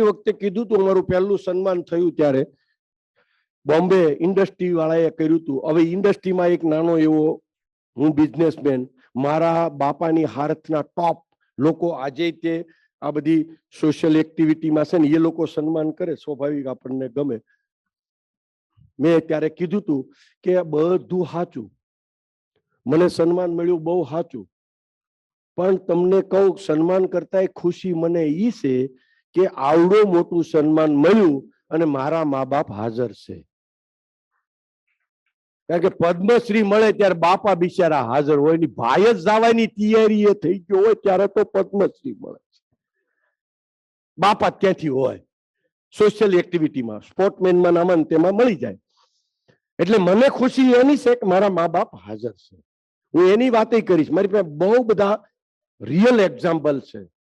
વખતે કીધું હતું અમારું પહેલું સન્માન થયું ત્યારે. બોમ્બે ઇન્ડસ્ટ્રી વાળાએ કર્યું હતું હવે ઇન્ડસ્ટ્રીમાં એક નાનો એવો હું બિઝનેસમેન મારા બાપાની હારથના ટોપ લોકો આજે તે આ બધી સોશિયલ એક્ટિવિટીમાં છે ને એ લોકો સન્માન કરે, સ્વાભાવિક આપણને ગમે. મેં ત્યારે કીધું હતું કે બધું સાચું. મને સન્માન મળ્યું બહુ સાચું. પણ તમને કહું, સન્માન કરતા ખુશી મને ઈ છે કે આવડું મોટું સન્માન મળ્યું અને મારા મા બાપ હાજર છે. કારણ કે પદ્મશ્રી મળે ત્યારે બાપા બિચારા હાજર હોયની ભાઈ જ જવાની તૈયારી એ થઈ ગયો હોય ત્યારે તો પદ્મશ્રી મળે બાપા ત્યાંથી હોય. સોશિયલ એક્ટિવિટીમાં સ્પોર્ટમેનમાં નામાં તેમાં મળી જાય. એટલે મને ખુશી એની છે કે મારા મા બાપ હાજર છે. હું એની વાતે કરીશ. મારી પાસે બહુ બધા રિયલ એક્ઝામ્પલ છે.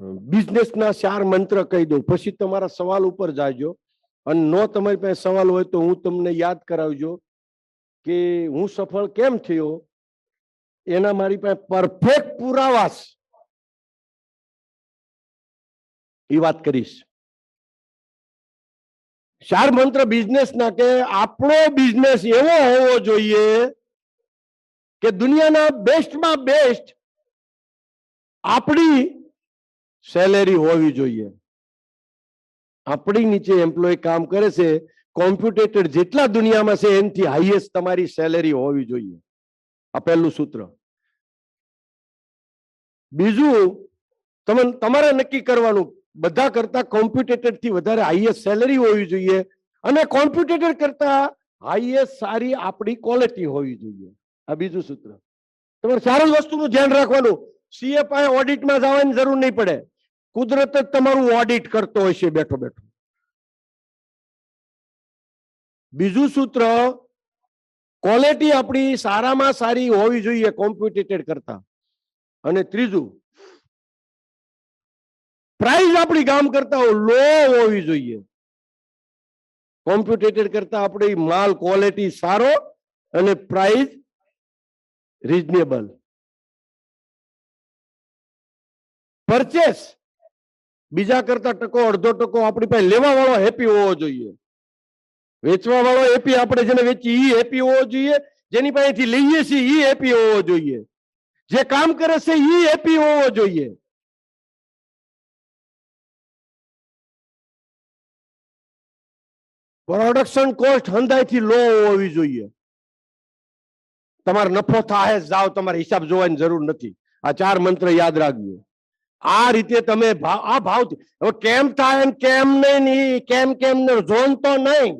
બિઝનેસના ચાર મંત્ર કહી દઉં. પછી તમારા સવાલ ઉપર જાજો. અને નો તમારી પાસે સવાલ હોય તો હું તમને યાદ કરાવજો કે હું સફળ કેમ થયો? એના મારી પાસે પરફેક્ટ પુરાવાસ. એ વાત કરીશ. ચાર મંત્ર બિઝનેસ ના કે આપણો બિઝનેસ એવો હોવો જોઈએ કે દુનિયાના બેસ્ટમાં બેસ્ટ આપણી સેલેરી હોવી જોઈએ. આપણી નીચે એમ્પ્લોય કામ કરે છે કોમ્પ્યુટેટેડ જેટલા દુનિયામાં છે, એનથી હાઈએસ્ટ તમારી સેલેરી હોવી જોઈએ. આ પહેલું સૂત્ર. બીજું, તમે, તમારે નક્કી કરવાનું, બધા કરતા કોમ્પ્યુટેટેડથી વધારે હાઈએસ્ટ સેલેરી હોવી જોઈએ અને કોમ્પ્યુટેટર કરતા હાઈએસ્ટ સારી આપણી ક્વોલિટી હોવી જોઈએ. આ બીજું સૂત્ર. તમારે ચાર વસ્તુનું ધ્યાન રાખવાનું. સીએ પાસે ઓડિટમાં જવાની જરૂર નહીં પડે. કુદરત જ તમારું ઓડિટ કરતો હોય છે બેઠો બેઠો. બીજું સૂત્ર ક્વોલિટી આપણી સારામાં સારી હોવી જોઈએ કોમ્પ્યુટેટેડ કરતા. અને ત્રીજું પ્રાઇઝ આપણી કામ કરતા લો હોવી જોઈએ. કોમ્પ્યુટેટેડ કરતા આપણી માલ ક્વોલિટી સારો અને પ્રાઇઝ રિઝનેબલ પરચેસ બીજા કરતા ટકો, અડધો ટકો આપણી પાસે લેવા વાળો હેપી હોવો જોઈએ. વેચવા વાળો હેપી આપણે જેને વેચી ઈ હેપી હોવો જોઈએ. જેની પાસેથી લઈએ છીએ ઈ હેપી હોવો જોઈએ. જે કામ કરે છે ઈ હેપી હોવો જોઈએ. પ્રોડક્શન કોસ્ટ હંધાઈથી લો હોવી જોઈએ. તમારે નફો થાય જ, જાઓ, તમારે હિસાબ જોવાની જરૂર નથી. આ ચાર મંત્ર યાદ રાખજો. આ રીતે તમે ભાવ આ ભાવ હવે કેમ થાય કેમ નહીં કેમ કેમ ઝોન તો નહીં.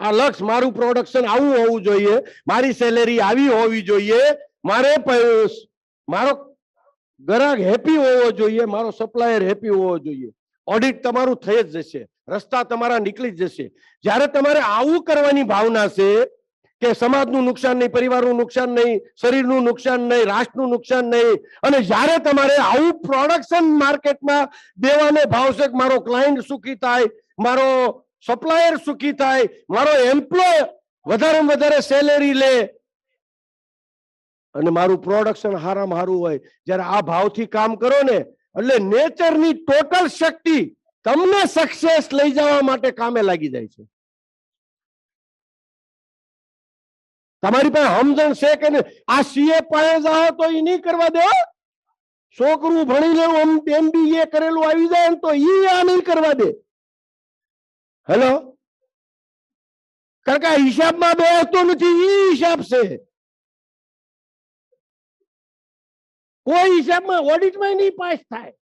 આ લક્ષ મારું પ્રોડક્શન આવું હોવું જોઈએ. મારી સેલેરી આવી હોવી જોઈએ. મારે મારો ગ્રાહક હેપી હોવો જોઈએ. મારો સપ્લાયર હેપી હોવો જોઈએ. ઓડિટ તમારું થઈ જ જશે. રસ્તા તમારા નીકળી જ જશે. જ્યારે તમારે આવું કરવાની ભાવના છે કે સમાજનું નુકસાન નહીં, પરિવારનું નુકસાન નહીં, શરીરનું નુકસાન નહીં, રાષ્ટ્રનું નુકસાન નહીં. અને જ્યારે તમારે આવું પ્રોડક્શન માર્કેટમાં દેવાને ભાવશે મારો ક્લાયન્ટ સુખી થાય, મારો સપ્લાયર સુખી થાય, મારો એમ્પ્લોય વધારે વધારે સેલેરી લે, અને મારું પ્રોડક્શન હારામાં હારું હોય, જ્યારે આ ભાવથી કામ કરો ને, એટલે નેચરની ટોટલ શક્તિ તમને સક્સેસ લઈ જવા માટે કામે લાગી જાય છે. તમારી પાસે સમજણ છે કે આ સીએ પાસે જાઓ તો એ નહીં કરવા દે છોકરું ભણી લેવું એમબીએ કરેલું આવી જાય તો ઈ આ નહીં કરવા દે. હેલો કારણ કે હિસાબમાં બેસતો નથી, ઈ હિસાબ છે. કોઈ હિસાબમાં ઓડિટમાં નહીં પાસ થાય.